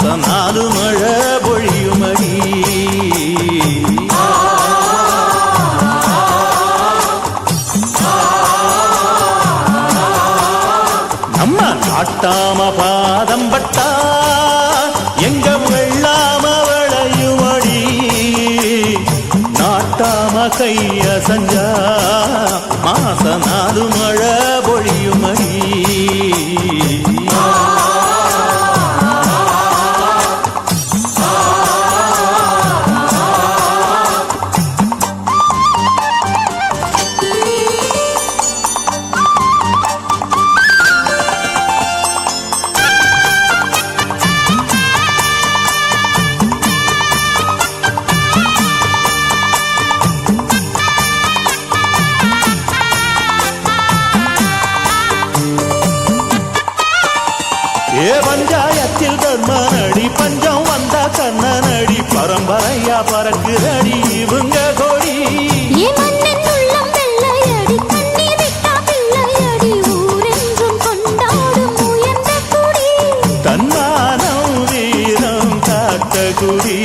மாச நாலு மழை பொழியுமடி. நம்ம நாட்டாம பாதம் பட்டா எங்க வெள்ளாம விளையுமடி. நாட்டாம கைய சஞ்சா மாச ஊரெங்கும் கொண்டாடும் உயர்ந்த குடி. தன்மானம் வீரம் காத்த குடி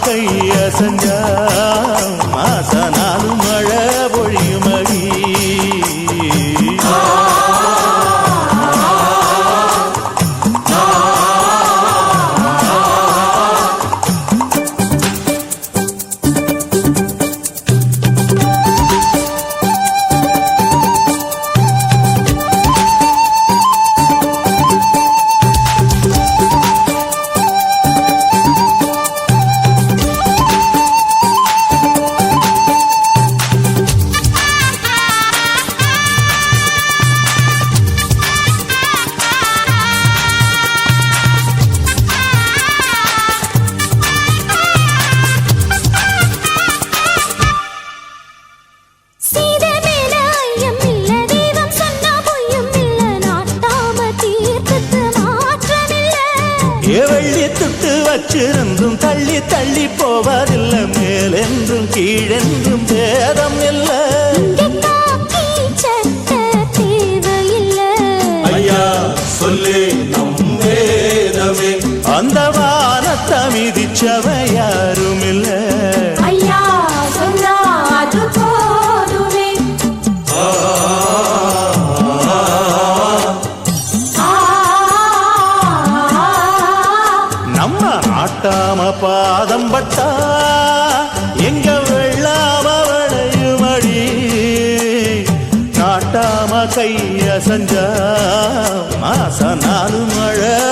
நாட்டாம கைய வச்சிருந்தும் தள்ளி தள்ளி போவதில்லை. மேலென்றும் கீழென்றும் பேதம் இல்லை. செஞ்சா மாச நாலு மழை.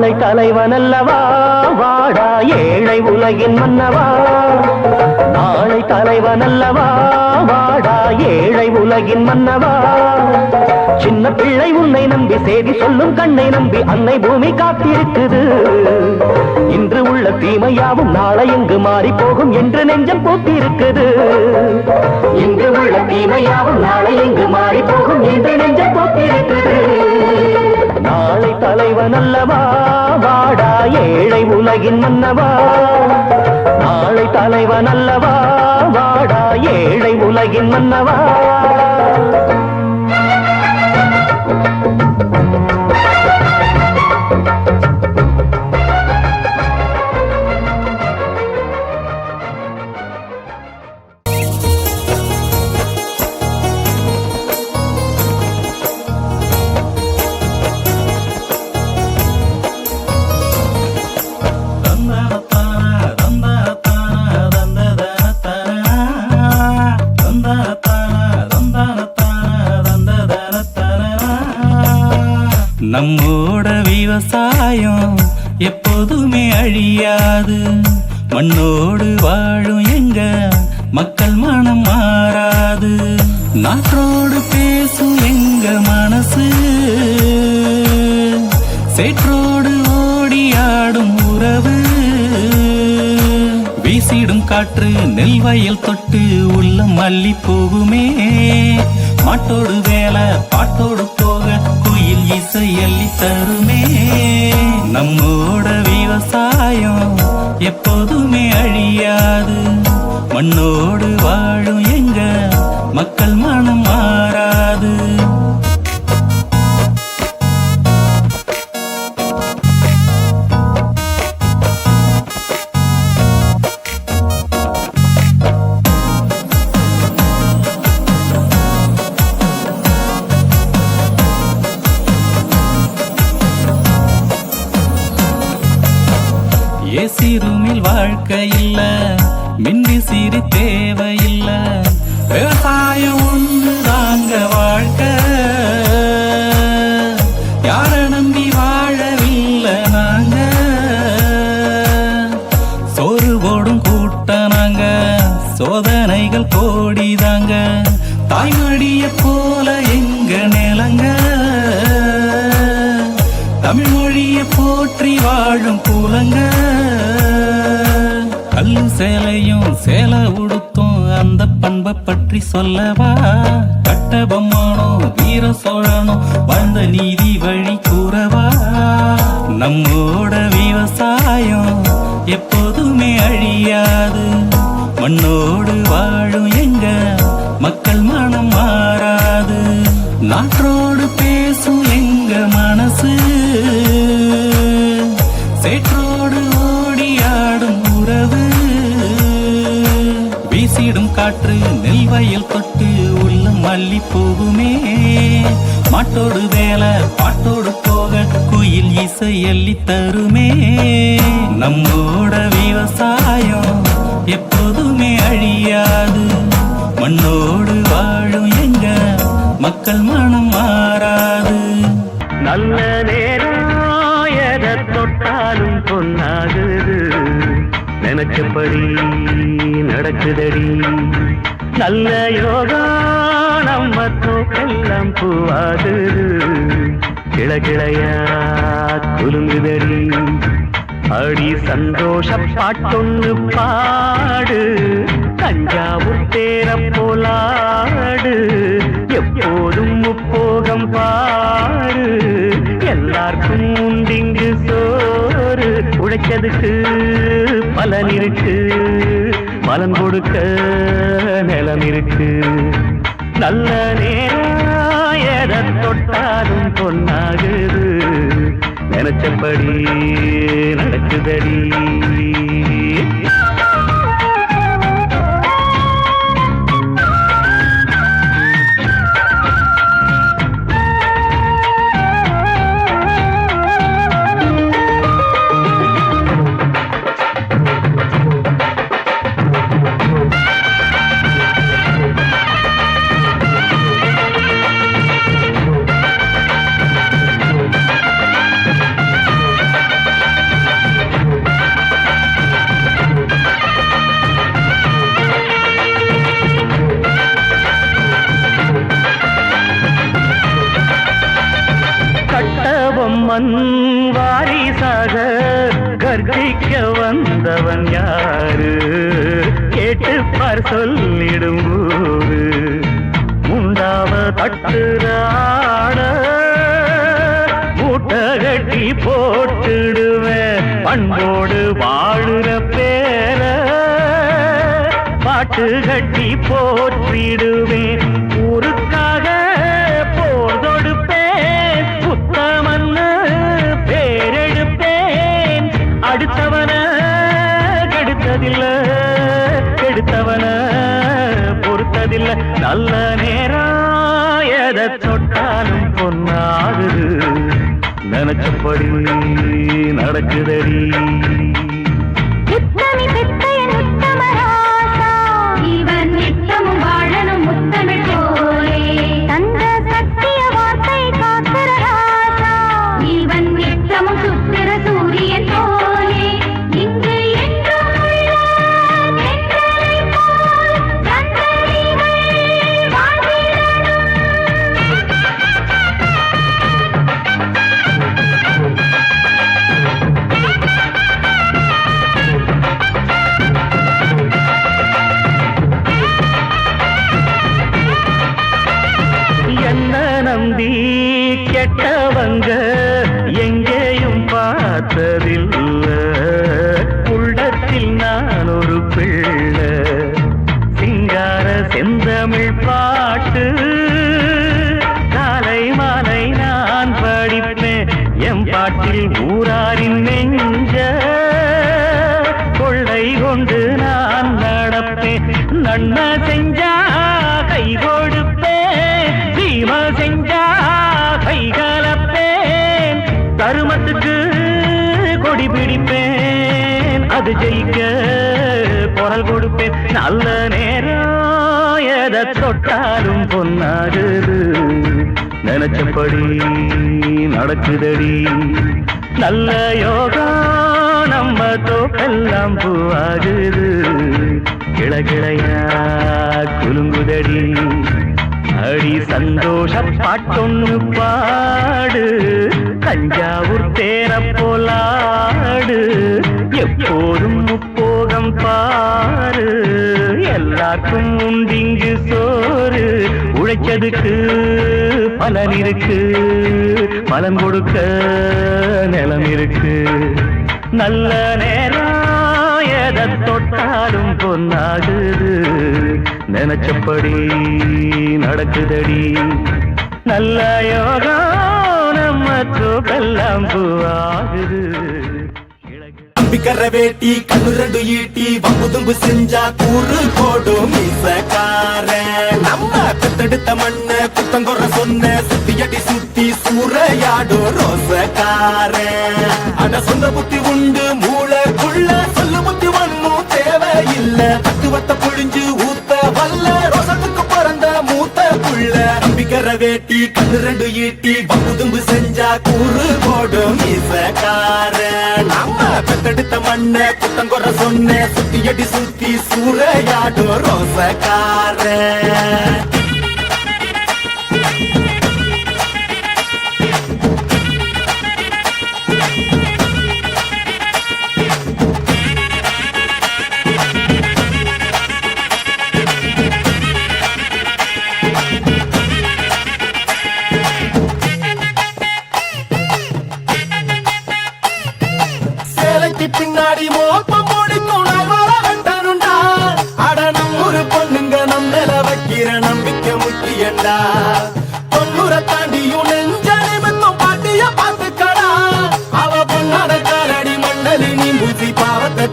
நாளை தலைவன் அல்லவா வாடா ஏழை உலகின் மன்னவா? நாளை தலைவன் அல்லவா வாடா ஏழை உலகின் மன்னவா? சின்ன பிள்ளை உன்னை நம்பி செய்தி சொல்லும் கண்ணை நம்பி அன்னை பூமி காத்திருக்குது. இன்று உள்ள தீமையாவும் நாளை எங்கு மாறி போகும் என்று நெஞ்சம் பூத்திருக்குது. இன்று உள்ள தீமையாவும் நாளை எங்கு மாறி போகும் என்று நெஞ்சம் பூத்திருக்குது. நாளை தலைவன் அல்லவா உலகின் மன்னவா? நாளை தலைவன் அல்லவா? வாடா ஏழை உலகின் மன்னவா? விவசாயம் எப்போதுமே அழியாது. மண்ணோடு வாழும் எங்க மக்கள் மனம் மாறாது. நாற்றோடு பேசும் எங்க மனசு. சேற்றோடு ஓடியாடும் உறவு. வீசிடும் காற்று நெல் வயல் தொட்டு உள்ள மல்லி போகுமே மாட்டோடு வேலை பாட்டோடு இசையள்ளி தருமே நம்மோட விவசாயம் எப்போதுமே அழியாது. மண்ணோடு வாழும் எங்க ஏசி வாழ்க்கை இல்ல மின்விசிறி தேவையில்லை விவசாயம் ஒன்று தாங்க வாழ்க்கை. தமிழ் மொழியை போற்றி வாழும் கூலங்க. கல்லு சேலையும் சேலை உடுத்தும் அந்த பண்பை பற்றி சொல்லவா? கட்டபொம்மனோ வீர சோழனோ வந்த நீதி வழி கூறவா? நம்மோட விவசாயம் எப்போதுமே அழியாது. மண்ணோடு வாழும் எங்க? மக்கள் மனம் மாறாது. நாற்றோ காற்று நெல் வயல் தொட்டு உள்ளம் மல்லி போகுமே மாட்டோடு வேலை பாட்டோடு போக குயில் இசை அள்ளி தருமே. நம்மோட விவசாயம் எப்போதுமே அழியாது. மண்ணோடு வாழும் எங்க மக்கள் மனம் மாறாது. நல்ல நேரம் தொட்டாலும் பொன்னாகுது. நினைச்சபடி நடக்குதடி. நல்ல யோகா நம்ம தோக்கெல்லாம் பூவாது. கிளகிளையா குலுங்குதடி. அடி சந்தோஷ பாட்டொன்று பாடு. தஞ்சாவூர் தேர போலாடு. எப்போதும் முப்போகம் பாரு எல்லாருக்கும் உண்டிங்கு சோறு. உழைச்சதுக்கு பலன் இருக்கு. பலன் கொடுக்க நிலம் இருக்கு. நல்ல நேரம் எதை தொட்டாலும் பொன்னாகுது. நினைச்சபடி நடக்குதடி. கட்டபொம்மன் வாரிசாக கற்பிக்க வந்தவன் யாரு? கேட்டுப்பார் சொல்லிடும் ஊரு முண்டாவ தட்டுறாட மூட்டை கட்டி போட்டுடுவேன். பண்போடு வாழுற பேர பாட்டு கட்டி போற்றிடுவேன். நல்ல நேரம் எதை தொட்டாலும் பொன்னாகுது. நினைச்சபடி நடக்குதடி. ஒரு பிள்ளை. சிங்கார செந்தமிழ் பாட்டு. காலை மாலை நான் படிப்பேன். எம் பாட்டில் ஊராரின் நெஞ்ச. கொள்ளை கொண்டு நான் நடப்பேன். நன்மை செஞ்சா கை கொடுப்பேன். தீமை செஞ்சா கை கலப்பேன். தருமத்துக்கு கொடி பிடிப்பேன். அது ஜெயிக்க குரல் கொடுப்பேன். நல்ல நேரம் எதை தொட்டாலும் பொன்னாகுது. நினைச்சபடி நடக்குதடி. நல்ல யோகா நம்ம தோப்பெல்லாம் பூவாகுது. கிளகிளையா குலுங்குதடி. அடி சந்தோஷ பாட்டொன்னு பாடு. தஞ்சாவூர் எதுக்கு பலன் இருக்கு. பலன் கொடுக்க நிலம் இருக்கு. நல்ல நேரம் எதை தொட்டாலும் பொன்னாகுது. நினைச்சபடி நடக்குதடி. நல்ல யோகா நம்ம தூக்கெல்லாம் பூவாகுது நம்பிக்கர வேட்டி கண்ணு ரெண்டு ஈட்டி வம்புதும்பு செஞ்சா கூறு போடும் மீசக்கார நம்ம பெத்தெடுத்த மண்ண குத்தங்குற சொன்ன சுத்தியடி சுத்தி சூறையாடும் ரோசக்கார. அட சொந்த புத்தி உண்டு மூளைக்குள்ள சொல்லு புத்தி ஒண்ணும் தேவையில்ல. தத்துவத்தை புழிஞ்சு ஊத்த வல்ல ரோசத்துக்கு பிறந்த மூத்த புள்ள. நம்பிக்கிற வேட்டி கண்ணு ரெண்டு ஈட்டி வம்புதும்பு செஞ்சா கூறு போடும் மீசக்கார பெத்தெடுத்த மண்ண குத்தங்குற சொன்ன சுத்தியடி சுத்தி சூறையாடும் ரோசக்கார.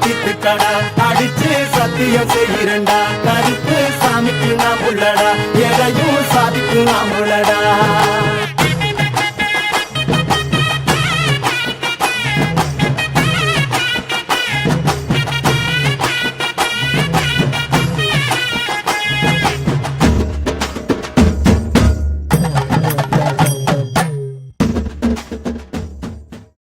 பாவத்தை அடிச்சு சத்தியம் செய்கிறண்டா கருத்து சாமிக்கு நாம் உள்ளடா எதையும் சாதிக்கு நாம் உள்ளடா.